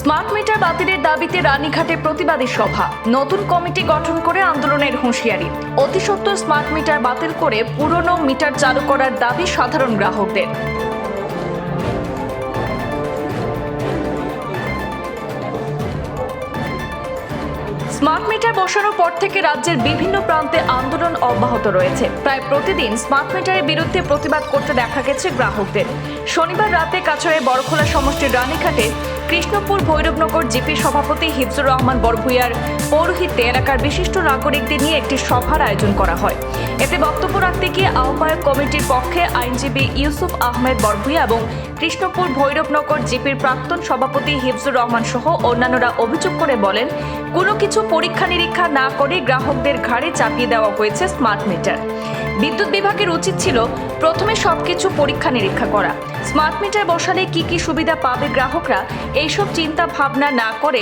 Smart meter বাতিলের দাবিতে রানীঘাটে প্রতিবাদী সভা। নতুন কমিটি গঠন করে আন্দোলনের হুঁশিয়ারি। অতিসত্ত্ব স্মার্ট মিটার বাতিল করে পুরনো মিটার চালু করার দাবি সাধারণ গ্রাহকদের। স্মার্ট মিটার বসানোর পর থেকে রাজ্যের বিভিন্ন প্রান্তে আন্দোলন অব্যাহত রয়েছে। প্রায় প্রতিদিন স্মার্ট মিটারের বিরুদ্ধে প্রতিবাদ করতে দেখা গেছে গ্রাহকদের। শনিবার রাতে কাছড়ে বড়খোলা সমষ্টির রানীঘাটে কৃষ্ণপুর ভৈরবনগর জিপি সভাপতি হিফজুর রহমান বড়ভুইয়ার পৌরোহিত্যে এলাকার বিশিষ্ট নাগরিকদের নিয়ে একটি সভার আয়োজন করা হয়। এতে বক্তব্য রাখতে গিয়ে আহ্বায়ক কমিটির পক্ষে আইনজীবী ইউসুফ আহমেদ বড়ভুইয়া এবং কৃষ্ণপুর ভৈরবনগর জিপির প্রাক্তন সভাপতি হিফজুর রহমান সহ অন্যান্যরা অভিযোগ করে বলেন, কোনো কিছু পরীক্ষা নিরীক্ষা না করে গ্রাহকদের ঘাড়ে চাপিয়ে দেওয়া হয়েছে স্মার্ট মিটার। বিদ্যুৎ বিভাগের উচিত ছিল প্রথমে সবকিছু পরীক্ষা নিরীক্ষা করা। স্মার্ট মিটার বসালে কি কি সুবিধা পাবে গ্রাহকরা? এইসব চিন্তা ভাবনা না করে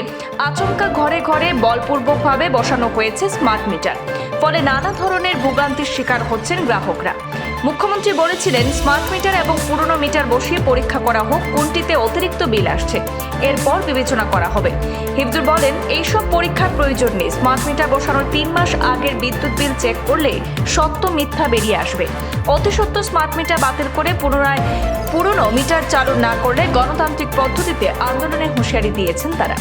আচমকা ঘরে ঘরে বলপূর্বকভাবে বসানো হয়েছে স্মার্ট মিটার। ফলে নানা ধরনের ভোগান্তির শিকার হচ্ছেন গ্রাহকরা। মুখ্যমন্ত্রী বলেছিলেন, স্মার্ট মিটার এবং পুরনো মিটার বসিয়ে পরীক্ষা করা হোক, কোনটিতে অতিরিক্ত বিল আসছে, এরপর বিবেচনা করা হবে। হিফজুর বলেন, এইসব পরীক্ষার প্রয়োজন নেই। স্মার্ট মিটার বসানোর তিন মাস আগের বিদ্যুৎ বিল চেক করলে সত্য মিথ্যা বেরিয়ে আসবে। অতি সত্য স্মার্ট মিটার বাতিল করে পুনরায় পুরনো মিটার চালু না করলে গণতান্ত্রিক পদ্ধতিতে আন্দোলনের হুঁশিয়ারি দিয়েছেন তারা।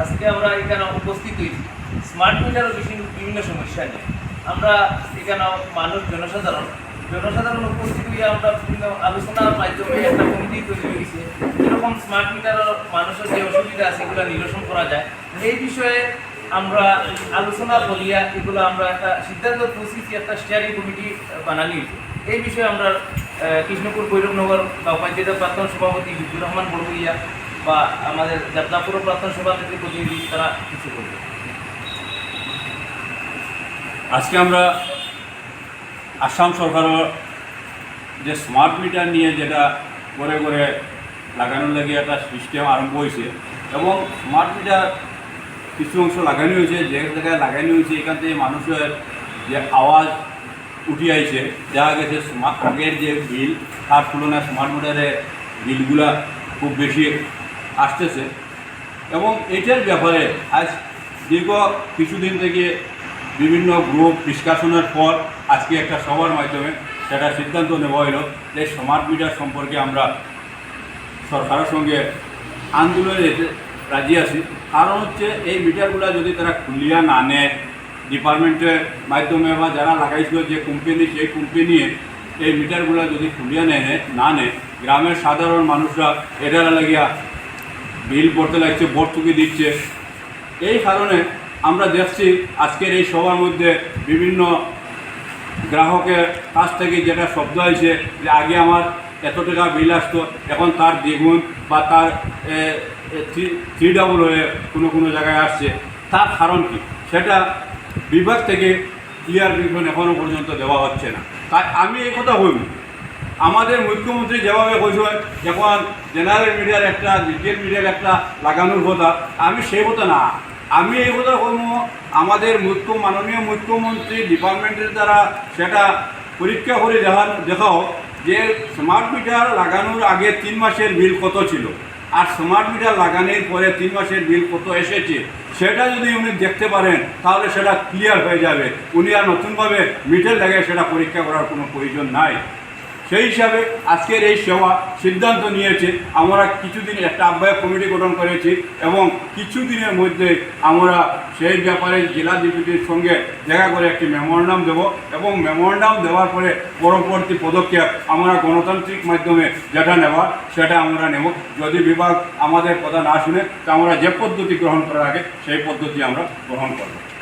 আজকে আমরা এখানে উপস্থিত হয়েছি স্মার্ট মিটারও বিভিন্ন সমস্যা নিয়ে। আমরা এখানে মানুষ, জনসাধারণ। জনসাধারণ উপস্থিত হয়ে আমরা বিভিন্ন আলোচনার মাধ্যমে একটা কমিটি তৈরি হয়েছে যেরকম স্মার্ট মিটারের মানুষের যে অসুবিধা আছে, এগুলো নিরসন করা যায়। এই বিষয়ে আমরা আলোচনা বলিয়া এগুলো আমরা একটা সিদ্ধান্ত পৌঁছেছি একটা স্টিয়ারিং কমিটি বানানি এই বিষয়ে আমরা কৃষ্ণপুর ভৈরবনগর বা পঞ্চায়েতের প্রাক্তন সভাপতি বিজুর রহমান বড়ুইয়া বা আমাদের যাত্রাপুর প্রাক্তন সভাপতি প্রতিনিধি তারা কিছু করবে আজকে আমরা আসাম সরকারের যে স্মার্ট মিটার নিয়ে যেটা করে করে লাগানোর লাগে একটা সিস্টেম আরম্ভ হয়েছে এবং স্মার্ট মিটার কিছু অংশ লাগানো হয়েছে, যে জায়গায় লাগানো হয়েছে, এখান থেকে মানুষের যে আওয়াজ উঠে আইছে দেখা গেছে স্মার্ট আগের যে বিল তার তুলনায় স্মার্ট মিটারের বিলগুলা খুব বেশি আসতেছে। এবং এটার ব্যাপারে আজ দীর্ঘ কিছুদিন থেকে বিভিন্ন গ্রুপ ডিসকাশনের পর আজকে একটা সভার মাধ্যমে সেটা সিদ্ধান্ত নেওয়া হলো যে স্মার্ট মিটার সম্পর্কে আমরা সরকারের সঙ্গে আন্দোলনে রাজি আছি। কারণ হচ্ছে এই মিটারগুলো যদি তারা খুলিয়া না নেয়, ডিপার্টমেন্টের মাধ্যমে বা যারা লাগাইছিল যে কোম্পানি সেই কোম্পানি এই মিটারগুলো যদি খুলিয়া নেয়, না নেয়, গ্রামের সাধারণ মানুষরা এটার লাগিয়া বিল পড়তে লাগছে, ভর্তুকি দিচ্ছে। এই কারণে আমরা দেখছি আজকের এই সভার মধ্যে বিভিন্ন গ্রাহকের কাছ থেকে যেটা শব্দ হয়েছে যে আগে আমার এত টাকা বিল আসতো, এখন তার দ্বিগুণ বা তার থ্রি ডাবল হয়ে কোনো কোনো জায়গায় আসছে। তার কারণ কি? সেটা বিভাগ থেকে ক্লিয়ার বিভন এখনও পর্যন্ত দেওয়া হচ্ছে না। তাই আমি এই কথা বলব। আমাদের মুখ্যমন্ত্রী যেভাবে কইছেন যখন জেনারেল মিডিয়ার একটা ডিজিটাল মিডিয়ার একটা লাগানোর কথা, আমি সেই কথা না। আমি এই কথা বলব, আমাদের মুখ্য মাননীয় মুখ্যমন্ত্রী ডিপার্টমেন্টের দ্বারা সেটা পরীক্ষা করে দেখানো, দেখাও যে স্মার্ট মিটার লাগানোর আগে তিন মাসের বিল কত ছিল। আর স্মার্ট মিটার লাগানোর পরে তিন মাসের বিল কত এসেছে, সেটা যদি উনি দেখতে পারেন, তাহলে সেটা ক্লিয়ার হয়ে যাবে। উনি আর নতুনভাবে মিটার লাগিয়ে সেটা পরীক্ষা করার কোনো প্রয়োজন নাই। সেই হিসাবে আজকের এই সেবা সিদ্ধান্ত নিয়েছে। আমরা কিছুদিন একটা আহ্বায়ক কমিটি গঠন করেছি এবং কিছুদিনের মধ্যে আমরা সেই ব্যাপারে জেলা ডিপুটির সঙ্গে দেখা করে একটি মেমোরান্ডাম দেব এবং মেমোরান্ডাম দেওয়ার পরে পরবর্তী পদক্ষেপ আমরা গণতান্ত্রিক মাধ্যমে যেটা নেওয়ার সেটা আমরা নেব। যদি বিভাগ আমাদের কথা না শুনে, তা আমরা যে পদ্ধতি গ্রহণ করার আগে সেই পদ্ধতি আমরা গ্রহণ করব।